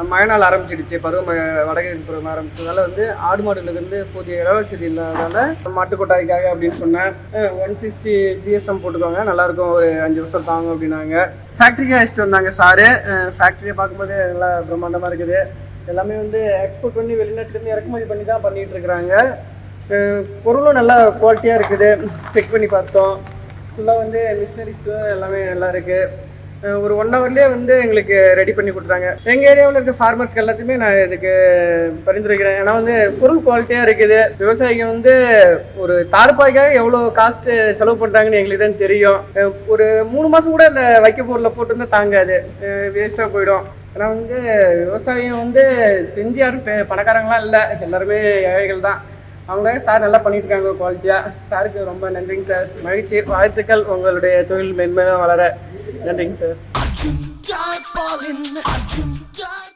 மழை நாள் ஆரம்பிச்சிடுச்சு. பருவ வடகிழக்கு பருவம் ஆரம்பிச்சதால வந்து ஆடு மாடுகளுக்கு வந்து போதிய இலவசதி இல்லாததால மாட்டுக்கொட்டாய்க்காக அப்படின்னு சொன்னேன். ஒன் சிக்ஸ்டி ஜிஎஸ்எம் போட்டுக்கோங்க. நல்லாயிருக்கும். ஒரு அஞ்சு வருஷம் தாங்கும் அப்படின்னாங்க. ஃபேக்ட்ரிக்கு அழைச்சிட்டு வந்தாங்க சாரு. ஃபேக்ட்ரியை பார்க்கும்போது நல்லா பிரம்மாண்டமாக இருக்குது. எல்லாமே வந்து எக்ஸ்போர்ட் பண்ணி வெளிநாட்டிலேருந்து இறக்குமதி பண்ணி தான் பண்ணிகிட்டு இருக்கிறாங்க. பொருளும் நல்லா குவாலிட்டியாக இருக்குது. செக் பண்ணி பார்த்தோம். ஃபுல்லாக வந்து மிஷினரிஸும் எல்லாமே நல்லா இருக்குது ஒரு ஒன் ஹவர்லேயே வந்து எங்களுக்கு ரெடி பண்ணி கொடுத்துறாங்க எங்கள் ஏரியாவில் இருக்க ஃபார்மர்ஸ்க்கு எல்லாத்தையுமே நான் இதுக்கு பரிந்துரைக்கிறேன். ஏன்னா வந்து பொருள் குவாலிட்டியாக இருக்குது. விவசாயிங்க வந்து ஒரு தார்பாய்க்காக எவ்வளோ காஸ்ட்டு செலவு பண்ணுறாங்கன்னு எங்களுக்கு தான் தெரியும். ஒரு மூணு மாதம் கூட அந்த வைக்க பொருளை போட்டுருந்தா தாங்காது. வேஸ்ட்டாக போயிடும். ஏன்னா வந்து விவசாயம் வந்து செஞ்சு யாரும் பெ- பணக்காரங்களாம் இல்லை. எல்லாருமே ஏழைகள் தான். அவங்களே சார் நல்லா பண்ணிட்டு இருக்காங்க குவாலிட்டியாக சாருக்கு ரொம்ப நன்றிங்க சார். மகிழ்ச்சி. வாழ்த்துக்கள். உங்களுடைய தொழில் மென்மையாக வளர. நன்றிங்க சார்